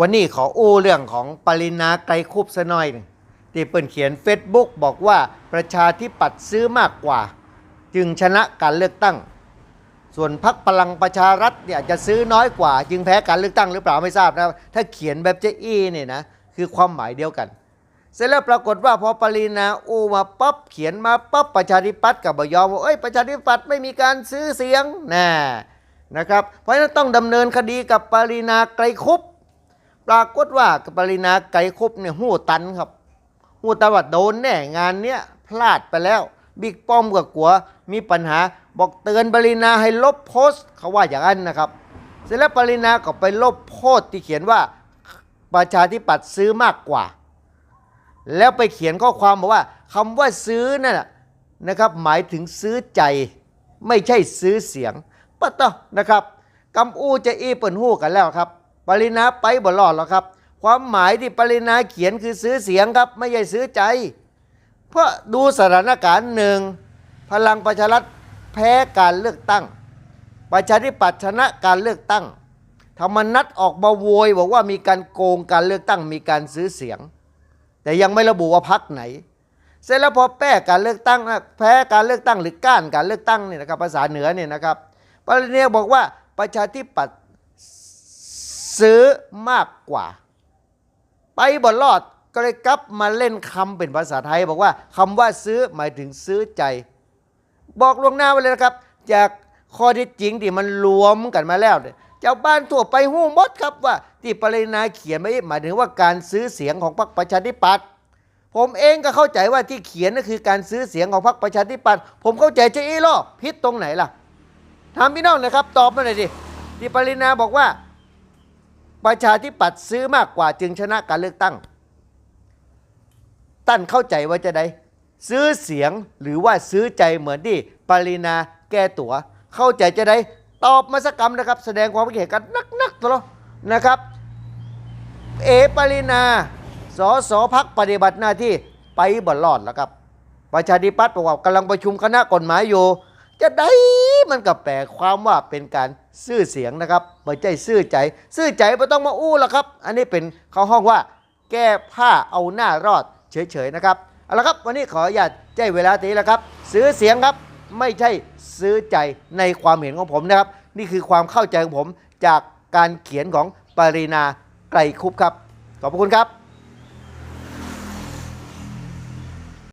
วันนี้ขออู้เรื่องของปรินาไกรคุบซะหน่อยที่เปิ่นเขียน Facebook บอกว่าประชาธิปัตย์ซื้อมากกว่า จึงชนะการเลือกตั้ง ส่วนพักพลังประชารัฐเนี่ยจะซื้อน้อยกว่า จึงแพ้การเลือกตั้งหรือเปล่าไม่ทราบนะถ้าเขียนแบบเจอี้เนี่ยนะคือความหมายเดียวกัน เสร็จแล้วปรากฏว่าพอปรินาอู้มาปั๊บเขียนมาปั๊บประชาธิปัตย์กับบยอมว่าเอ้ยประชาธิปัตย์ไม่มีการซื้อเสียงแน่นะครับ เพราะฉะนั้นต้องดำเนินคดีกับปรินาไกรคุป ปรากฏว่าปรินาไกรคุปเนี่ยหู้ตันครับหู้ตันว่าโดนแน่งานเนี้ยพลาดไปแล้ว บิ๊กป้อมกับกัวมีปัญหาบอกเตือนปรินาให้ลบโพสต์เขาว่าอย่างนั้นนะครับ เสร็จแล้วปรินาก็ไปลบโพสต์ที่เขียนว่าประชาธิปัตย์ซื้อมากกว่า แล้วไปเขียนข้อความบอกว่าคำว่าซื้อนั่นนะนะครับ หมายถึงซื้อใจ ไม่ใช่ซื้อเสียงปะต่อนะครับกำอู้จะอีเปิ่นหู้กันแล้วครับ ปรินาไปบ่รอดหรอกครับ ความหมายที่ปรินาเขียนคือซื้อเสียงครับ ไม่ใช่ซื้อใจ เพราะดูสถานการณ์หนึ่งพลังประชารัฐแพ้การเลือกตั้ง ประชาธิปัตย์ชนะการเลือกตั้งธรรมนัตออกมาโวยบอกว่ามีการโกงการเลือกตั้งมีการซื้อเสียง แต่ยังไม่ระบุว่าพักไหน เสร็จแล้วพอแพ้การเลือกตั้งแพ้การเลือกตั้งหรือก้านการเลือกตั้งเนี่ยนะครับภาษาเหนือเนี่ยนะครับปริเนียบอกว่าประชาธิปัตย์ ซื้อมากกว่า ไปบนรอดก็เลยกลับมาเล่นคำเป็นภาษาไทย บอกว่าคำว่าซื้อหมายถึงซื้อใจ บอกล่วงหน้าไว้เลยนะครับ จากข้อที่จริงที่มันรวมกันมาแล้วเนี่ยเจ้าบ้านทั่วไปหู้มดครับว่า ที่ปรินาเขียนไว้หมายถึงว่าการซื้อเสียงของพรรคประชาธิปัตย์ผมเองก็เข้าใจว่าที่เขียนนั่นคือการซื้อเสียงของพรรคประชาธิปัตย์ผมเข้าใจจะอีล่อพิษตรงไหนล่ะถามพี่น้องนะครับ ตอบมาหน่อยดิที่ปรินาบอกว่า ประชาธิปัตย์ซื้อมากกว่าจึงชนะการเลือกตั้ง ตั้นเข้าใจว่าจะได้ซื้อเสียงหรือว่าซื้อใจเหมือนที่ปรินาแก้ตัว เข้าใจจะได้ตอบมาสักคำนะครับ แสดงความเห็นกันนักๆตัวเนะครับ เอปรินาสอสอพักปฏิบัติหน้าที่ไปบอลอดแล้วครับ ประชาธิปัตย์บอกว่ากำลังประชุมคณะกฎหมายอยู่ จะได้มันก็แปลความว่าเป็นการซื่อเสียงนะครับไม่ใช่ซื่อใจ ซื่อใจไม่ต้องมาอู้หรอกครับ อันนี้เป็นเขาห้องว่า แก้ผ้าเอาหน้ารอดเฉยๆนะครับเอาละครับวันนี้ขออนุญาตใจเวลาตีแล้วครับ ซื้อเสียงครับไม่ใช่ซื้อใจในความเห็นของผมนะครับ นี่คือความเข้าใจของผมจากการเขียนของปรินาไกรคุปครับ ขอบคุณครับ